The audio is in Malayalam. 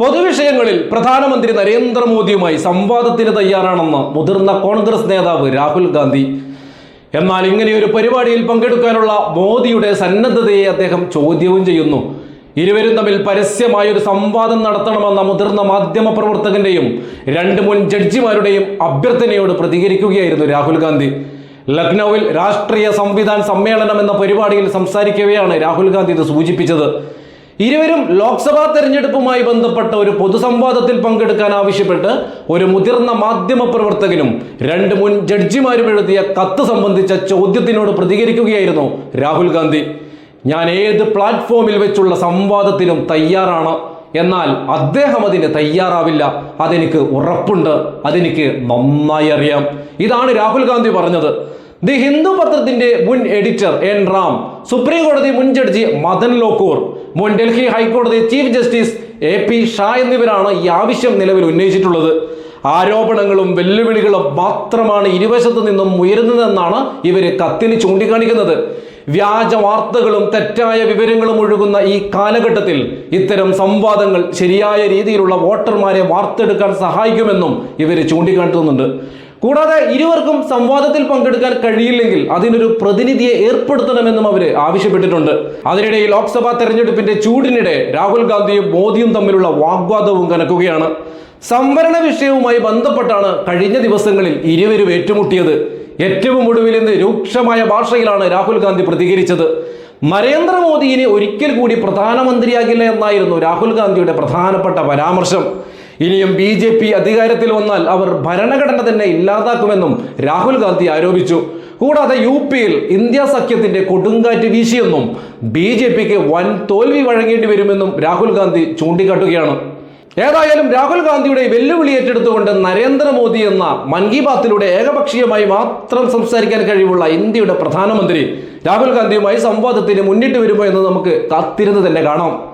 പൊതുവിഷയങ്ങളിൽ പ്രധാനമന്ത്രി നരേന്ദ്രമോദിയുമായി സംവാദത്തിന് തയ്യാറാണെന്ന് മുതിർന്ന കോൺഗ്രസ് നേതാവ് രാഹുൽ ഗാന്ധി. എന്നാൽ ഇങ്ങനെയൊരു പരിപാടിയിൽ പങ്കെടുക്കാനുള്ള മോദിയുടെ സന്നദ്ധതയെ അദ്ദേഹം ചോദ്യവും ചെയ്യുന്നു. ഇരുവരും തമ്മിൽ പരസ്യമായൊരു സംവാദം നടത്തണമെന്ന മുതിർന്ന മാധ്യമ പ്രവർത്തകന്റെയും രണ്ട് മുൻ ജഡ്ജിമാരുടെയും അഭ്യർത്ഥനയോട് പ്രതികരിക്കുകയായിരുന്നു രാഹുൽ ഗാന്ധി. ലക്നൌവിൽ രാഷ്ട്രീയ സംവിധാൻ സമ്മേളനം എന്ന പരിപാടിയിൽ സംസാരിക്കവെയാണ് രാഹുൽ ഗാന്ധി ഇത് സൂചിപ്പിച്ചത്. ഇരുവരും ലോക്സഭാ തെരഞ്ഞെടുപ്പുമായി ബന്ധപ്പെട്ട ഒരു പൊതുസംവാദത്തിൽ പങ്കെടുക്കാൻ ആവശ്യപ്പെട്ട് ഒരു മുതിർന്ന മാധ്യമ പ്രവർത്തകനും രണ്ട് മുൻ ജഡ്ജിമാരും എഴുതിയ കത്ത് സംബന്ധിച്ച ചോദ്യത്തിനോട് പ്രതികരിക്കുകയായിരുന്നു രാഹുൽ ഗാന്ധി. ഞാൻ ഏത് പ്ലാറ്റ്ഫോമിൽ വെച്ചുള്ള സംവാദത്തിനും തയ്യാറാണ്. എന്നാൽ അദ്ദേഹം അതിന് തയ്യാറാവില്ല. അതെനിക്ക് ഉറപ്പുണ്ട്. അതെനിക്ക് നന്നായി അറിയാം. ഇതാണ് രാഹുൽ ഗാന്ധി പറഞ്ഞത്. ദി ഹിന്ദു പത്രത്തിന്റെ മുൻ എഡിറ്റർ എൻ റാം സുപ്രീം കോടതി മുൻ ജഡ്ജി മദൻ ലോക്കൂർ മുൻ ഡൽഹി ഹൈക്കോടതി chief justice A P Shah എന്നിവരാണ് ഈ ആവശ്യം നിലവിൽ ഉന്നയിച്ചിട്ടുള്ളത്. ആരോപണങ്ങളും വെല്ലുവിളികളും മാത്രമാണ് ഇരുവശത്തു നിന്നും ഉയരുന്നതെന്നാണ് ഇവർ കത്തിന് ചൂണ്ടിക്കാണിക്കുന്നത്. വ്യാജ വാർത്തകളും തെറ്റായ വിവരങ്ങളും ഒഴുകുന്ന ഈ കാലഘട്ടത്തിൽ ഇത്തരം സംവാദങ്ങൾ ശരിയായ രീതിയിലുള്ള വോട്ടർമാരെ വാർത്തെടുക്കാൻ സഹായിക്കുമെന്നും ഇവർ ചൂണ്ടിക്കാട്ടുന്നുണ്ട് കൂടാതെ ഇരുവർക്കും സംവാദത്തിൽ പങ്കെടുക്കാൻ കഴിയില്ലെങ്കിൽ അതിനൊരു പ്രതിനിധിയെ ഏർപ്പെടുത്തണമെന്നും അവർ ആവശ്യപ്പെട്ടിട്ടുണ്ട്. അതിനിടെ ലോക്സഭാ തെരഞ്ഞെടുപ്പിന്റെ ചൂടിനിടെ രാഹുൽ ഗാന്ധിയും മോദിയും തമ്മിലുള്ള വാഗ്വാദവും കനക്കുകയാണ്. സംവരണ വിഷയവുമായി ബന്ധപ്പെട്ടാണ് കഴിഞ്ഞ ദിവസങ്ങളിൽ ഇരുവരും ഏറ്റുമുട്ടിയത്. ഏറ്റവും ഒടുവിൽ ഇന്ന് രൂക്ഷമായ ഭാഷയിലാണ് രാഹുൽ ഗാന്ധി പ്രതികരിച്ചത്. നരേന്ദ്രമോദി ഇനി ഒരിക്കൽ കൂടി പ്രധാനമന്ത്രിയാകില്ല എന്നായിരുന്നു രാഹുൽ ഗാന്ധിയുടെ പ്രധാനപ്പെട്ട പരാമർശം. ഇനിയും ബി ജെ പി അധികാരത്തിൽ വന്നാൽ അവർ ഭരണഘടന തന്നെ ഇല്ലാതാക്കുമെന്നും രാഹുൽ ഗാന്ധി ആരോപിച്ചു. കൂടാതെ യു പിയിൽ ഇന്ത്യ സഖ്യത്തിന്റെ കൊടുങ്കാറ്റ് വീശിയെന്നും ബി ജെ പിക്ക് വൻ തോൽവി വഴങ്ങേണ്ടി വരുമെന്നും രാഹുൽ ഗാന്ധി ചൂണ്ടിക്കാട്ടുകയാണ്. ഏതായാലും രാഹുൽ ഗാന്ധിയുടെ വെല്ലുവിളി ഏറ്റെടുത്തുകൊണ്ട് നരേന്ദ്രമോദി എന്ന മൻ കി ബാത്തിലൂടെ ഏകപക്ഷീയമായി മാത്രം സംസാരിക്കാൻ കഴിവുള്ള ഇന്ത്യയുടെ പ്രധാനമന്ത്രി രാഹുൽ ഗാന്ധിയുമായി സംവാദത്തിന് മുന്നിട്ട് വരുമോ എന്ന് നമുക്ക് കാത്തിരുന്ന് തന്നെ കാണാം.